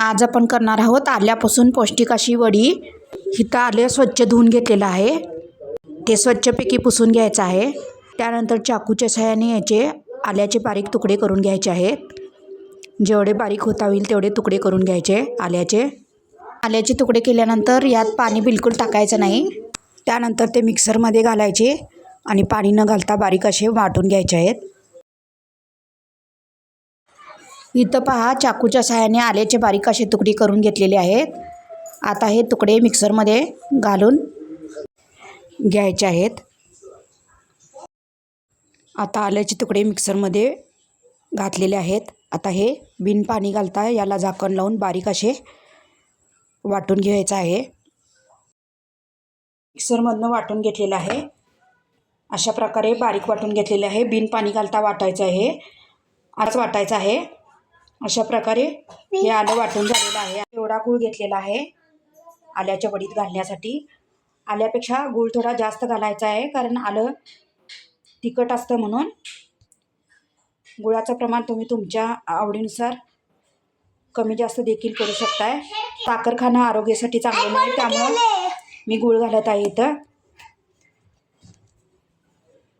आज आपण करणार आहोत आल्यापासून पौष्टिक अशी वडी. हिथं आले स्वच्छ धुवून घेतलेलं आहे. ते स्वच्छपैकी पुसून घ्यायचं आहे. त्यानंतर चाकूच्या सहाय्याने याचे आल्याचे बारीक तुकडे करून घ्यायचे आहेत. जेवढे बारीक होता होईल तेवढे तुकडे करून घ्यायचे आल्याचे. आल्याचे तुकडे केल्यानंतर यात पाणी बिलकुल टाकायचं नाही. त्यानंतर ते मिक्सरमध्ये घालायचे आणि पाणी न घालता बारीक असे वाटून घ्यायचे आहेत. इथं पहा चाकूच्या सहाय्याने आल्याचे बारीक असे तुकडे करून घेतलेले आहेत. आता हे तुकडे मिक्सरमध्ये घालून घ्यायचे आहेत. आता आल्याचे तुकडे मिक्सरमध्ये घातलेले आहेत. आता हे बिन पाणी घालता याला झाकण लावून बारीक असे वाटून घ्यायचं आहे. मिक्सरमधनं वाटून घेतलेलं आहे. अशा प्रकारे बारीक वाटून घेतलेले आहे. बिन पाणी घालता वाटायचं आहे. आज वाटायचं आहे. अशा प्रकारे हे आलं वाटून झालेलं आहे. एवढा गूळ घेतलेला आहे आल्याच्या वडीत घालण्यासाठी. आल्यापेक्षा गूळ थोडा जास्त घालायचा आहे कारण आलं तिखट असतं म्हणून. गुळाचं प्रमाण तुम्ही तुमच्या आवडीनुसार कमी जास्त देखील करू शकताय. साखर खाणं आरोग्यासाठी चांगलं नाही त्यामुळं मी गूळ घालत आहे इथं.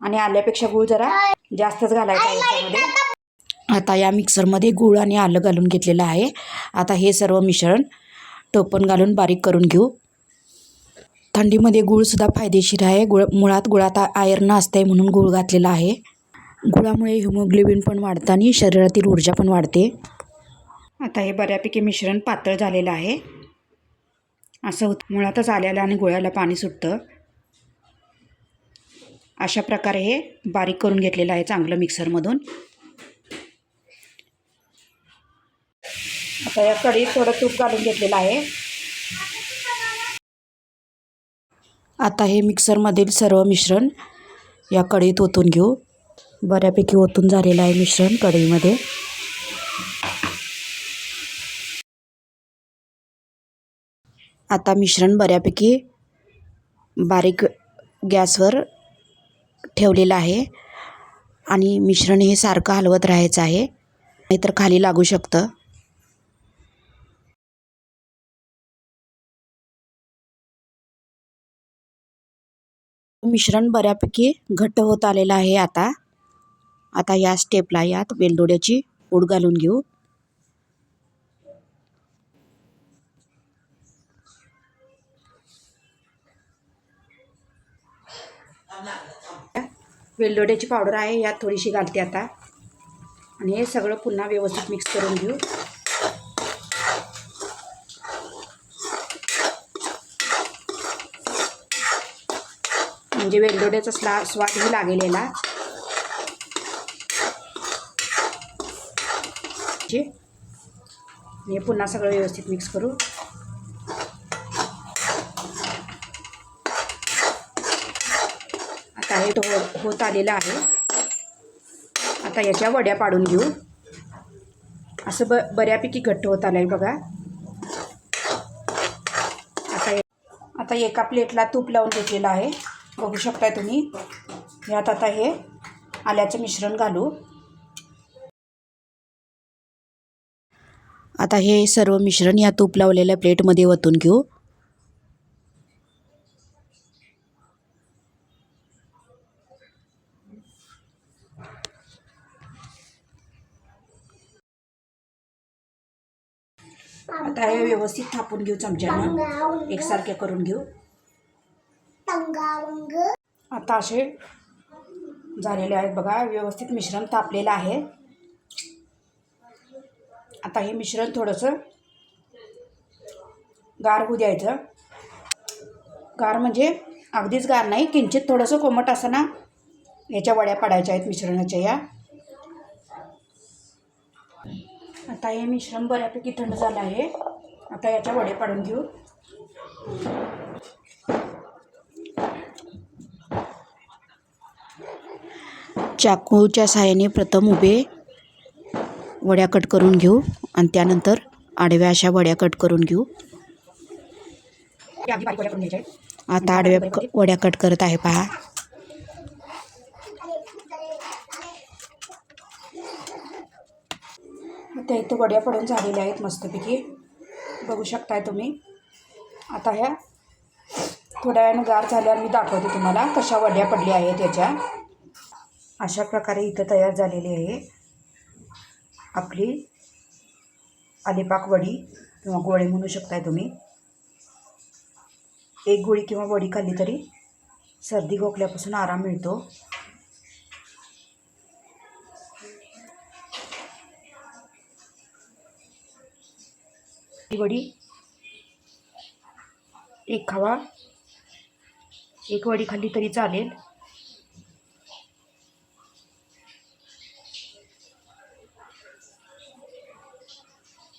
आणि आल्यापेक्षा गूळ जरा जास्तच घालायचा आहे याच्यामध्ये. आता या मिक्सरमध्ये गूळ आणि आलं घालून घेतलेलं आहे. आता हे सर्व मिश्रण टोपण घालून बारीक करून घेऊ. थंडीमध्ये गूळसुद्धा फायदेशीर आहे. गुळ मुळात गुळात आयर्न असते म्हणून गूळ घातलेला आहे. गुळामुळे हिमोग्लोबिन पण वाढतं आणि शरीरातील ऊर्जा पण वाढते. आता हे बऱ्यापैकी मिश्रण पातळ झालेलं आहे. असं होत मुळातच आल्याला आणि गुळाला पाणी सुटतं. अशा प्रकारे हे बारीक करून घेतलेलं आहे चांगलं मिक्सरमधून. आता या कढईत थोडं तूप घालून घेतलेलं आहे. आता हे मिक्सरमधील सर्व मिश्रण या कढईत ओतून घेऊ. बऱ्यापैकी ओतून झालेलं आहे मिश्रण कढईमध्ये. आता मिश्रण बऱ्यापैकी बारीक गॅसवर ठेवलेलं आहे आणि मिश्रण हे सारखं हलवत राहायचं आहे. नाहीतर खाली लागू शकतं. मिश्रण बऱ्यापैकी घट्ट होत आलेलं आहे आता. आता या स्टेपला यात वेलदोड्याची पूड घालून घेऊ. वेलदोड्याची पावडर आहे यात थोडीशी घालते आता. आणि हे सगळं पुन्हा व्यवस्थित मिक्स करून घेऊ. म्हणजे वेलदोड्याचा स्ला स्वादही लागलेला. हे पुन्हा सगळं व्यवस्थित मिक्स करू. आता हे तो होत आलेलं आहे. आता याच्या वड्या पाडून घेऊ. असं ब बऱ्यापैकी घट्ट होत आलं आहे बघा. आता आता एका प्लेटला तूप लावून घेतलेलं आहे. बघू शकताय तुम्ही. यात आता हे आल्याचं मिश्रण घालू. आता हे सर्व मिश्रण या तूप लावलेल्या प्लेटमध्ये वतून घेऊ. आता हे व्यवस्थित थापून घेऊ चमच्यानं. एकसारखे करून घेऊ. आता असे झालेले आहेत बघा. व्यवस्थित मिश्रण तापलेलं आहे. आता हे मिश्रण थोडंसं गार होऊ द्यायचं. गार म्हणजे अगदीच गार नाही किंचित थोडंसं कोमट असताना याच्या वड्या पाडायच्या आहेत मिश्रणाच्या या. आता हे मिश्रण बऱ्यापैकी थंड झालं आहे. आता याच्या वडे पाडून घेऊ. चाकूच्या साहाय्याने प्रथम उभे वड्या कट करून घेऊ आणि त्यानंतर आडव्या अशा वड्या कट करून घेऊ. आता आडव्या वड्या कट करत आहे पहा. त्या इथं वड्या पडून झालेल्या आहेत मस्तपैकी. बघू शकताय तुम्ही. आता ह्या थोड्या वेळानं गार झाल्यावर मी दाखवते तुम्हाला कशा वड्या पडल्या आहेत याच्या. अशा प्रकारे इथं तयार झालेली आहे. आपली अलिपाक वडी किंवा गोळे म्हणू शकताय तुम्ही. एक गोळी किंवा वडी खाल्ली तरी सर्दी खोकल्यापासून आराम मिळतो. ही वडी एक खावा. एक वडी खाल्ली तरी चालेल.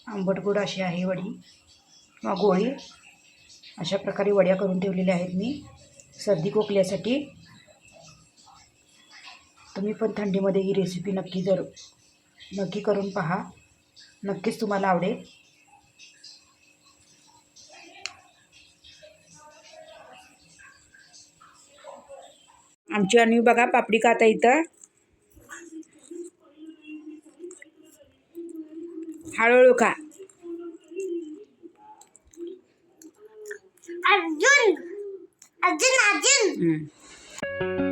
आंबट गोड अशी आहे वडी किंवा गोळी. अशा प्रकारे वड्या करून ठेवलेल्या आहेत मी. सर्दी खोकल्यासाठी. तुम्ही पण थंडीमध्ये ही रेसिपी नक्की जर नक्की करून पहा. नक्कीच तुम्हाला आवडेल. आमची आणि बघा पापडी काता इथं. हळूहळू खा अर्जुन अर्जुन अर्जुन हम्म.